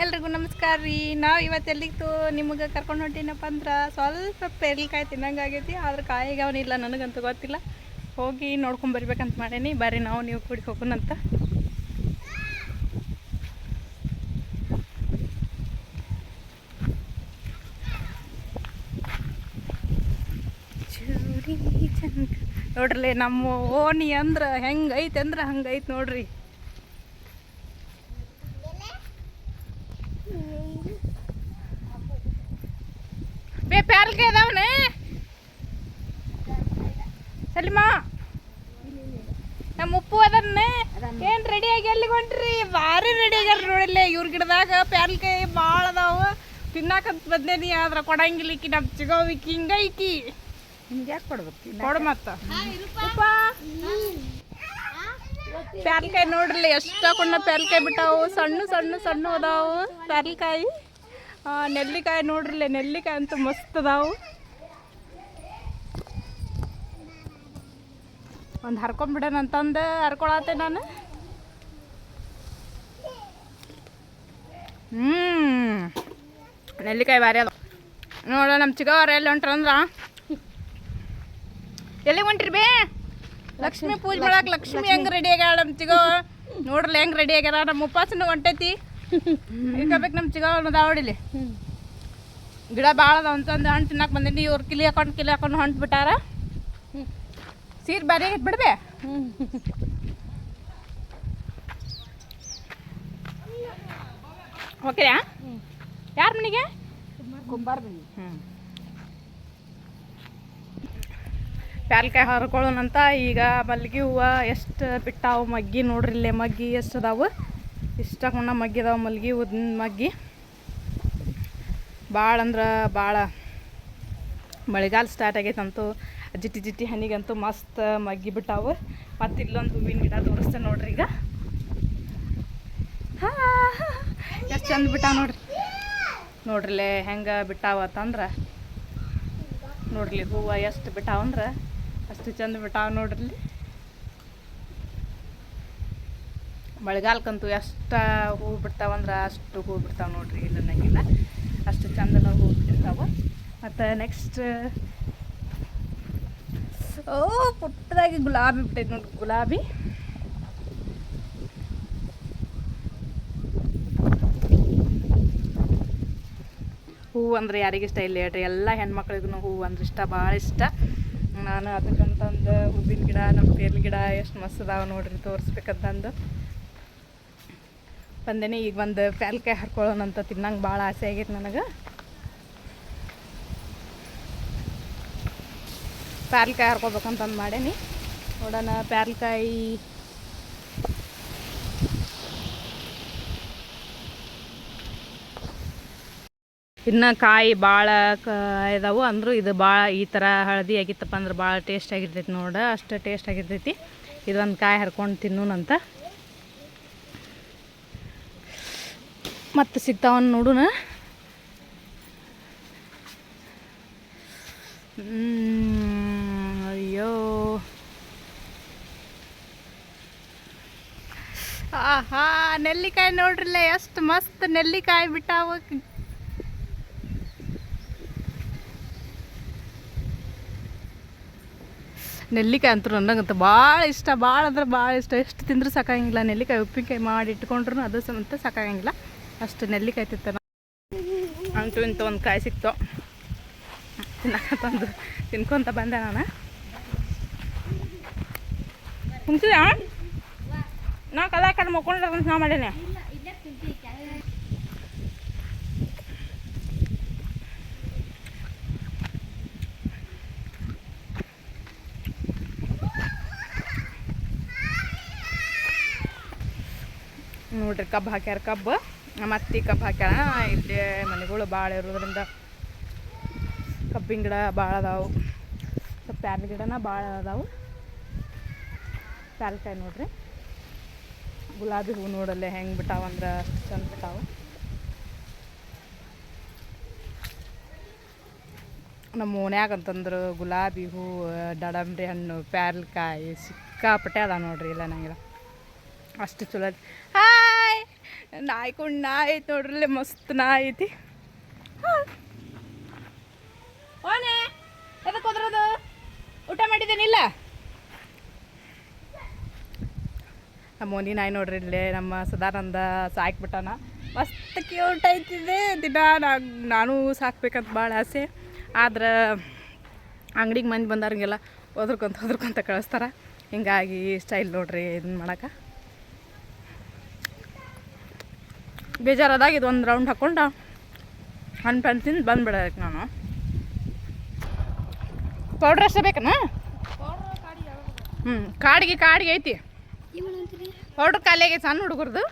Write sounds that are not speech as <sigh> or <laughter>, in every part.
ಎಲ್ರಿಗೂ ನಮಸ್ಕಾರ ರೀ. ನಾವು ಇವತ್ತು ಎಲ್ಲಿತ್ತು? ನಿಮಗೆ ಕರ್ಕೊಂಡು ಹೊಂಟೀನಪ್ಪ ಅಂದ್ರೆ ಸ್ವಲ್ಪ ಪೇರ್ಲಿಕಾಯಿ ತಿನ್ನಂಗಾಗೈತಿ ಆದ್ರೆ ಕಾಯಿಗೆ ಅವನಿಲ್ಲ ನನಗಂತೂ ಗೊತ್ತಿಲ್ಲ. ಹೋಗಿ ನೋಡ್ಕೊಂಡು ಬರ್ಬೇಕಂತ ಮಾಡೇನಿ, ಬರ್ರಿ ನಾವು ನೀವು ಕೂಡಿ ಹೋಗೋಣಂತ ನೋಡ್ರಿ ನಮ್ಮ ಓಣಿ ಅಂದ್ರೆ ಹೆಂಗೈತೆ ಅಂದ್ರೆ ಹಂಗೈತೆ ನೋಡ್ರಿ. ಬೇ ಇದಾವನ? ಸಲಿಮ ನಮ್ಮ ಉಪ್ಪು ಅದನ್ನೇ ಏನ್ ರೆಡಿ ಆಗಿ ಎಲ್ಲಿ ಹೊಂಟ್ರಿ? ಭಾರಿ ರೆಡಿ ಆಗ್ಯಾರ ನೋಡಿಲ್ಲ ಇವ್ರ ಗಿಡದಾಗ ಪ್ಯಾಲ್ಕಾಯಿ ಭಾಳ ಅದಾವ. ತಿನ್ನಾಕಂತ ಬಂದೇನಿ ಆದ್ರ ಕೊಡಂಗಿಲ್ಲ ಈಕಿ ನಮ್ಮ ಚಿಗೋವಿಕಿ ಹಿಂಗ ಈಕಿ ನಿಮ್ಗೆ ಯಾಕೆ ಕೊಡ್ಬೇಕು ಕೊಡ ಮತ್ತ. ಉಪ್ಪ. ಪ್ಯಾಲ್ಕಾಯಿ ನೋಡ್ರಿ ಎಷ್ಟ ಕೊಂಡ ಪ್ಯಾಲ್ಕಾಯಿ ಬಿಟ್ಟಾವು. ಸಣ್ಣ ಸಣ್ಣ ಸಣ್ಣ ಅದಾವು ಪ್ಯಾರಲ್ಕಾಯಿ. ನೆಲ್ಲಿಕಾಯಿ ನೋಡ್ರಿ ನೆಲ್ಲಿಕಾಯಿ ಅಂತೂ ಮಸ್ತ್ ಅದಾವು. ಒಂದು ಹರ್ಕೊಂಬಿಡೋಣ ಅಂತಂದು ಹರ್ಕೊಳತ್ತೆ ನಾನು. ಹ್ಞೂ ನೆಲ್ಲಿಕಾಯಿ ಬಾರಿ ಅದ ನೋಡ ನಮ್ಮ ಚಿಕ್ಕವರ ಎಲ್ಲಿ ಹೊಂಟ್ರಂದ್ರ ಎಲ್ಲಿ ಹೊಂಟ್ರಿ ಬೇ? ಲಕ್ಷ್ಮಿ ಪೂಜೆ ಮಾಡಕ್ಕೆ ಲಕ್ಷ್ಮಿ ಹೆಂಗೆ ರೆಡಿ ಆಗ್ಯಾಳ ನಮ್ಮ ಚಿಗೋ ನೋಡ್ರಲ್ಲ ಹೆಂಗೆ ರೆಡಿ ಆಗ್ಯಾರ? ನಮ್ಮ ಉಪಾಸನ ಹೊಂಟೈತಿ. ಇರ್ಕೋಬೇಕು ನಮ್ಮ ಚಿಗೋ ದಾವಡಿಲಿ ಗಿಡ ಭಾಳ ಅದಾವ ಅಂತಂದು ಹಣ್ಣು ತಿನ್ನಕ್ಕೆ ಬಂದೀನಿ. ಇವ್ರು ಕಿಲಿ ಹಾಕೊಂಡು ಕಿಲಿ ಹಾಕೊಂಡು ಹೊಂಟು ಬಿಟ್ಟಾರ ಸೀರೆ ಬಾರಿ ಬಿಡ್ಬೆ? ಓಕೆ ಯಾರ ಮನೆಗೆ? ಪ್ಯಾಲ್ಕಾಯಿ ಹರ್ಕೊಳ್ಳೋಣಂತ. ಈಗ ಮಲ್ಲಿಗೆ ಹೂವು ಎಷ್ಟು ಬಿಟ್ಟಾವು? ಮಗ್ಗಿ ನೋಡ್ರಿ ಇಲ್ಲೇ. ಮಗ್ಗಿ ಎಷ್ಟು ಅದಾವು? ಇಷ್ಟಕೊಂಡ ಮಗ್ಗಿ ಮಗ್ಗಿದಾವೆ ಮಲ್ಗಿ, ಉದ್ದಿನ ಮಗ್ಗಿ. ಭಾಳ ಅಂದ್ರೆ ಭಾಳ ಮಳೆಗಾಲ ಸ್ಟಾರ್ಟ್ ಆಗೈತಂತೂ ಜಿಟ್ಟಿ ಜಿಟ್ಟಿ ಹನಿಗಂತೂ ಮಸ್ತ್ ಮಗ್ಗಿ ಬಿಟ್ಟಾವು. ಮತ್ತು ಇಲ್ಲೊಂದು ಹೂವಿನ ಗಿಡ ತೋರಿಸ್ತೇನೆ ನೋಡ್ರಿ ಈಗ. ಎಷ್ಟು ಚಂದ ಬಿಟ್ಟಾವ ನೋಡ್ರಿ. ನೋಡ್ರಿಲೆ, ಹೆಂಗೆ ಬಿಟ್ಟಾವ ಅಂತಂದ್ರೆ. ನೋಡ್ರಿ ಹೂವು ಎಷ್ಟು ಬಿಟ್ಟಾವಂದ್ರೆ ಅಷ್ಟು ಚಂದ ಬಿಟ್ಟಾವ ನೋಡ್ರಿ ಮಳೆಗಾಲಕ್ಕಂತೂ ಎಷ್ಟು ಹೂವು ಬಿಡ್ತಾವಂದ್ರೆ ಅಷ್ಟು ಹೂವು ಬಿಡ್ತಾವೆ ನೋಡ್ರಿ ಇಲ್ಲ ನನಗಿಲ್ಲ ಅಷ್ಟು ಚಂದನ ಹೂ ಬಿಡ್ತಾವೆ ಮತ್ತು ನೆಕ್ಸ್ಟ್ ಓ, ಪುಟ್ಟದಾಗಿ ಗುಲಾಬಿ ಬಿಟ್ಟೈತೆ ನೋಡಿ ಗುಲಾಬಿ. ಹೂವು ಅಂದ್ರೆ ಯಾರಿಗೆ ಇಷ್ಟ ಇಲ್ಲ ಹೇಳ್ರಿ, ಎಲ್ಲ ಹೆಣ್ಮಕ್ಳಿಗೂ ಹೂವು ಅಂದ್ರೆ ಇಷ್ಟ, ಭಾಳ ಇಷ್ಟ. ನಾನು ಅದಕ್ಕಂತಂದು ಹೂವಿನ ಗಿಡ, ನಮ್ಮ ತೇಲ್ ಗಿಡ ಎಷ್ಟು ಮಸ್ತ್ ಅದಾವೆ ನೋಡ್ರಿ, ತೋರಿಸ್ಬೇಕಂತಂದು. ಬಂದೇನೆ, ಈಗ ಒಂದು ಪ್ಯಾಲ್ಕಾಯಿ ಹರ್ಕೊಳ್ಳೋಣಂತ ತಿನ್ನಂಗೆ ಭಾಳ ಆಸೆ ಆಗೈತೆ ನನಗೆ. ಪ್ಯಾರ್ಲ್ಕಾಯಿ ಹರ್ಕೊಬೇಕಂತಂದು ಮಾಡೇನಿ. ನೋಡೋಣ ಪ್ಯಾರ್ಲ್ಕಾಯಿ ಇನ್ನು ಕಾಯಿ ಭಾಳ ಕ ಇದಾವು ಅಂದರೂ ಇದು ಭಾಳ ಈ ಥರ ಹಳದಿ ಆಗಿತ್ತಪ್ಪ ಅಂದ್ರೆ ಭಾಳ ಟೇಸ್ಟ್ ಆಗಿರ್ತೈತಿ ನೋಡ, ಅಷ್ಟು ಟೇಸ್ಟ್ ಆಗಿರ್ತೈತಿ. ಇದೊಂದು ಕಾಯಿ ಹರ್ಕೊಂಡು ತಿನ್ನೋಣಂತ. ಮತ್ತು ಸಿಗ್ತಾವನ್ ನೋಡೋಣ ಅಯ್ಯೋ. ಆಹಾ, ನೆಲ್ಲಿಕಾಯಿ ನೋಡ್ರಿಲ್ಲ, ಎಷ್ಟು ಮಸ್ತ್ ನೆಲ್ಲಿಕಾಯಿ ಬಿಟ್ಟಾವ. ನೆಲ್ಲಿಕಾಯಿ ಅಂತೂ ನನಗಂತ ಭಾಳ ಇಷ್ಟ, ಭಾಳ ಅಂದ್ರೆ ಭಾಳ ಇಷ್ಟ. ಎಷ್ಟು ತಿಂದರೂ ಸಾಕಾಗಿಲ್ಲ ನೆಲ್ಲಿಕಾಯಿ ಉಪ್ಪಿನಕಾಯಿ ಮಾಡಿ ಇಟ್ಕೊಂಡ್ರು ಅದು ಸಮಂತ ಸಾಕಾಗಂಗಿಲ್ಲ. ಅಷ್ಟು ನೆಲ್ಲಿಕಾಯಿ ತಿಂತಾನ. ಅಂತೂ ಇಂಥ ಒಂದು ಕಾಯಿ ಸಿಕ್ತು. ತಿನ್ನಕಂತಂದು ತಿನ್ಕೊಂತ ಬಂದೆ ನಾನು. ಕುಂತಿದ ನಾ ಕಲ ಕಡೆ ಮಕ್ಕೊಂಡ್ರೆ ನಾ ಮಾಡೇನೆ. ನೋಡ್ರಿ ಕಬ್ಬು ಹಾಕ್ಯಾರ ಕಬ್ಬು. ಮತ್ತೆ ಕಬ್ಬು ಹಾಕ್ಯಾರ ಇಲ್ಲಿ ಮನೆಗಳು ಭಾಳ ಇರೋದ್ರಿಂದ ಕಬ್ಬಿನ ಗಿಡ ಭಾಳ ಅದಾವು. ಸ್ವಲ್ಪ ಪ್ಯಾರ್ಲ ಗಿಡನ ಭಾಳ ಅದಾವು. ಪ್ಯಾರ್ಲಕಾಯಿ ನೋಡ್ರಿ. ಗುಲಾಬಿ ಹೂ ನೋಡಲ್ಲ ಹೆಂಗೆ ಬಿಟ್ಟಾವ ಅಂದ್ರೆ ಚಂದ ಬಿಟ್ಟಾವು. ನಮ್ಮ ಓಣ್ಯಾಗ ಅಂತಂದ್ರೆ ಗುಲಾಬಿ ಹೂ ದಾಳಂಬ್ರಿ ಹಣ್ಣು, ಪ್ಯಾರ್ಲಕಾಯಿ ಸಿಕ್ಕಾಪಟ್ಟೆ ಅದ ನೋಡ್ರಿ ಇಲ್ಲ ನಂಗಿಲ್ಲ. ಅಷ್ಟು ಚಲೋ ಹಾಯ್ ನಾಯಿ ನೋಡ್ರಲ್ಲಿ ಮಸ್ತ್ ನಾಯಿ ಐತಿ. ಓನೆ ಎದಕ್ಕೆ ಹೋದ್ರದು? ಊಟ ಮಾಡಿದ್ದೇನಿಲ್ಲ? ನಮ್ಮ ಮೋನಿ ನಾಯಿ ನೋಡ್ರಿ ಇಲ್ಲೇ, ನಮ್ಮ ಸದಾನಂದ ಸಾಕ್ಬಿಟ್ಟಾನ. ಮಸ್ತ್ ಕ್ಯೂಟ್ ಐತಿದೆ ದಿನ ನಾನು ಸಾಕ್ಬೇಕಂತ ಭಾಳ ಆಸೆ. ಆದ್ರೆ ಅಂಗಡಿಗೆ ಮಂದಿ ಬಂದಾರಂಗೆಲ್ಲ ಹೋದ್ರಕ್ಕಂತ ಹೋದ್ರಕ್ಕಂತ ಕಳಿಸ್ತಾರ. ಹಿಂಗಾಗಿ ಸ್ಟೈಲ್ ನೋಡ್ರಿ ಇದನ್ನ ಮಾಡಕ್ಕೆ. ಬೇಜಾರಾದಾಗ ಇದು ಒಂದು ರೌಂಡ್ ಹಾಕ್ಕೊಂಡು ಹಣ್ಣು ಪಣ್ಣು ತಿಂದು ಬಂದ್ಬಿಡಕ್ಕೆ ನಾನು. ಪೌಡ್ರ್ ಅಷ್ಟೇ ಬೇಕನಾ? ಹ್ಞೂ ಕಾಡಿಗೆ ಕಾಡಿಗೆ ಐತಿ. ಪೌಡ್ರ್ ಖಾಲಿ ಆಗೈತೆ ಸಣ್ಣ ಹುಡುಗರ್ದು.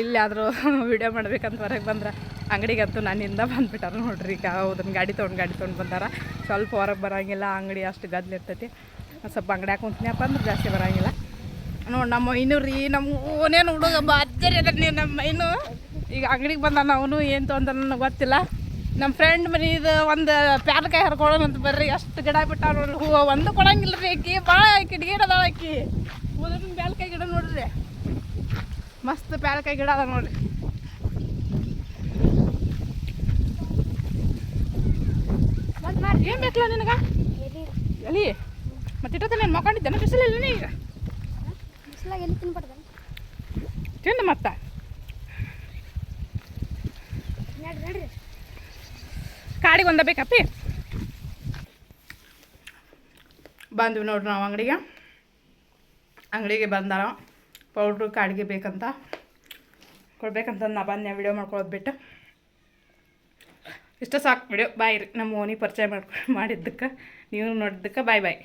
ಇಲ್ಲಾದರೂ ವಿಡಿಯೋ <laughs> ಮಾಡ್ಬೇಕಂತ ಹೊರಗೆ ಬಂದ್ರೆ ಅಂಗಡಿಗಂತೂ ನನ್ನಿಂದ ಬಂದ್ಬಿಟ್ಟಾರ ನೋಡ್ರಿ ಈಗ. ಹೌದನ್, ಗಾಡಿ ತೊಗೊಂಡು ಗಾಡಿ ತೊಗೊಂಡು ಬಂದಾರ. ಸ್ವಲ್ಪ ಹೊರಗೆ ಬರೋಂಗಿಲ್ಲ, ಅಂಗಡಿ ಅಷ್ಟು ಗದ್ಲಿರ್ತೈತಿ. ಅಂಗಡಿ ಸ್ವಲ್ಪ ಅಂಗಡಿಯಾಗ ಕುಂತಿನಪ್ಪ ಅಂದ್ರೆ ಜಾಸ್ತಿ ಬರೋಂಗಿಲ್ಲ. ನೋಡಿ ನಮ್ಮ ಮೈನು ರೀ, ನಮ್ಮ ಓನೇನು ಹುಡುಗ ಅಜ್ಜರಿ ಅದ ನೀನು ನಮ್ಮ ಮೈನು ಈಗ ಅಂಗಡಿಗೆ ಬಂದ ಅವನು, ಏನು ತೊಂದ್ರೆ ನನಗೆ ಗೊತ್ತಿಲ್ಲ. ನಮ್ಮ ಫ್ರೆಂಡ್ ಮನೆ ಇದು ಒಂದು ಪ್ಯಾರಕಾಯಿ ಹರ್ಕೊಳ್ಳೋಣ ಅಂತ ಬರ್ರಿ, ಅಷ್ಟು ಗಿಡ ಬಿಟ್ಟಾವ ನೋಡ್ರಿ. ಹೂವು ಒಂದು ಕೊಡಂಗಿಲ್ಲ ರೀ ಆಕಿ ಭಾಳ ಗಿಡ ಅದಾವ ಆಕಿ. ಗಿಡ ನೋಡ್ರಿ. ಮಸ್ತ್ ಪ್ಯಾಲ್ಕಾಯಿ ಗಿಡ ಅದ ನೋಡ್ರಿ. ಏನು ಬೇಕಲ್ಲ ನಿನಗ? ಎಲ್ಲಿ ಮತ್ತೆ ಇಟ್ಟತ್ತಲ್ಲ ನಾನು ಇಲ್ಲ ಬಿಸಿಲಿಲ್ಲ ಈಗ? ಬಿಸಿಲಾಗ ಎಲ್ಲಿ ತಿನ್ಬಾರ್ದು ತಿಂದು ಮತ್ತ. ಕಾಡಿಗೆ ಒಂದ ಬೇಕಪ್ಪಿ. ಬಂದ್ವಿ ನೋಡ್ರಿ ನಾವು ಅಂಗಡಿಗೆ. ಅಂಗಡಿಗೆ ಬಂದಾರ. ಪೌಡ್ರು ಕಾಡಿಗೆ ಬೇಕಂತ. ಕೊಡ್ಬೇಕಂತ ನಾ ಬಂದೆ ವಿಡಿಯೋ ಮಾಡ್ಕೊಳ್ಳೋದು ಬಿಟ್ಟು. ಇಷ್ಟ ಸಾಕು ವಿಡಿಯೋ ಬಾಯ್ ರೀ. ನಮ್ಮ ಓನಿ ಪರಿಚಯ ಮಾಡ್ಕೊ ಮಾಡಿದ್ದಕ್ಕೆ. ನೀವು ನೋಡಿದ್ದಕ್ಕೆ ಬಾಯ್ ಬಾಯ್.